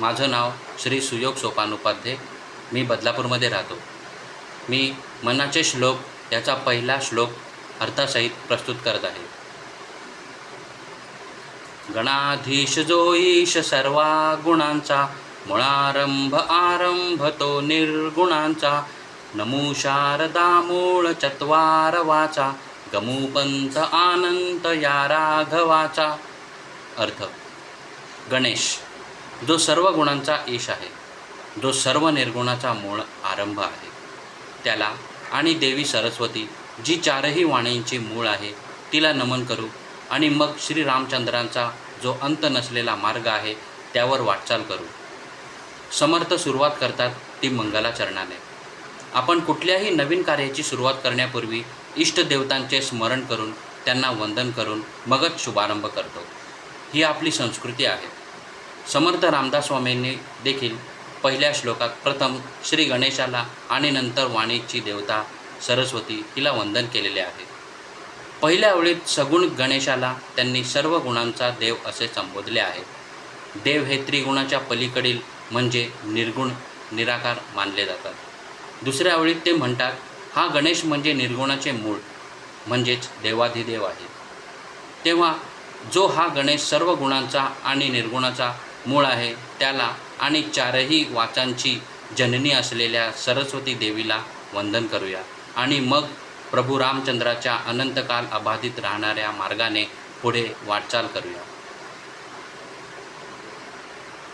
माझं नाव श्री सुयोग सोपान उपाध्ये मी बदलापूरमध्ये राहतो. मी मनाचे श्लोक याचा पहिला श्लोक अर्थासहित प्रस्तुत करत आहे. गणाधीश जो ईश सर्वा गुणांचा मुळारंभ आरंभ तो निर्गुणांचा. नमू शारदा मूळ चत्वार वाचा गमूपंथ आनंत या राघवाचा. अर्थ गणेश. जो सर्व गुणांचा ईश आहे जो सर्व निर्गुणाचा मूळ आरंभ आहे त्याला आणि देवी सरस्वती जी चारही वाणींची मूळ आहे तिला नमन करू आणि मग श्री रामचंद्रांचा जो अंत नसलेला मार्ग आहे त्यावर वाटचाल करू. समर्थ सुरुवात करतात ती मंगलाचरणाने. आपण कुठल्याही नवीन कार्याची सुरुवात करण्यापूर्वी इष्टदेवतांचे स्मरण करून त्यांना वंदन करून मगच शुभारंभ करतो. ही आपली संस्कृती आहे. समर्थ रामदास स्वामींनी देखील पहिल्या श्लोकात प्रथम श्री गणेशाला आणि नंतर वाणीची देवता सरस्वती हिला वंदन केलेले आहे. पहिल्या ओळीत सगुण गणेशाला त्यांनी सर्व गुणांचा देव असे संबोधले आहे. देव हे त्रिगुणाच्या पलीकडील म्हणजे निर्गुण निराकार मानले जातात. दुसऱ्या ओळीत ते म्हणतात हा गणेश म्हणजे निर्गुणाचे मूळ म्हणजेच देवाधिदेव आहे. तेव्हा जो हा गणेश सर्व गुणांचा आणि निर्गुणाचा मूळ आहे. त्याला आणि चारही वाचांची जननी असलेल्या सरस्वती देवीला वंदन करूया. आणि मग प्रभू रामचंद्राच्या अनंतकाल अबाधित राहणाऱ्या मार्गाने पुढे वाटचाल करूया.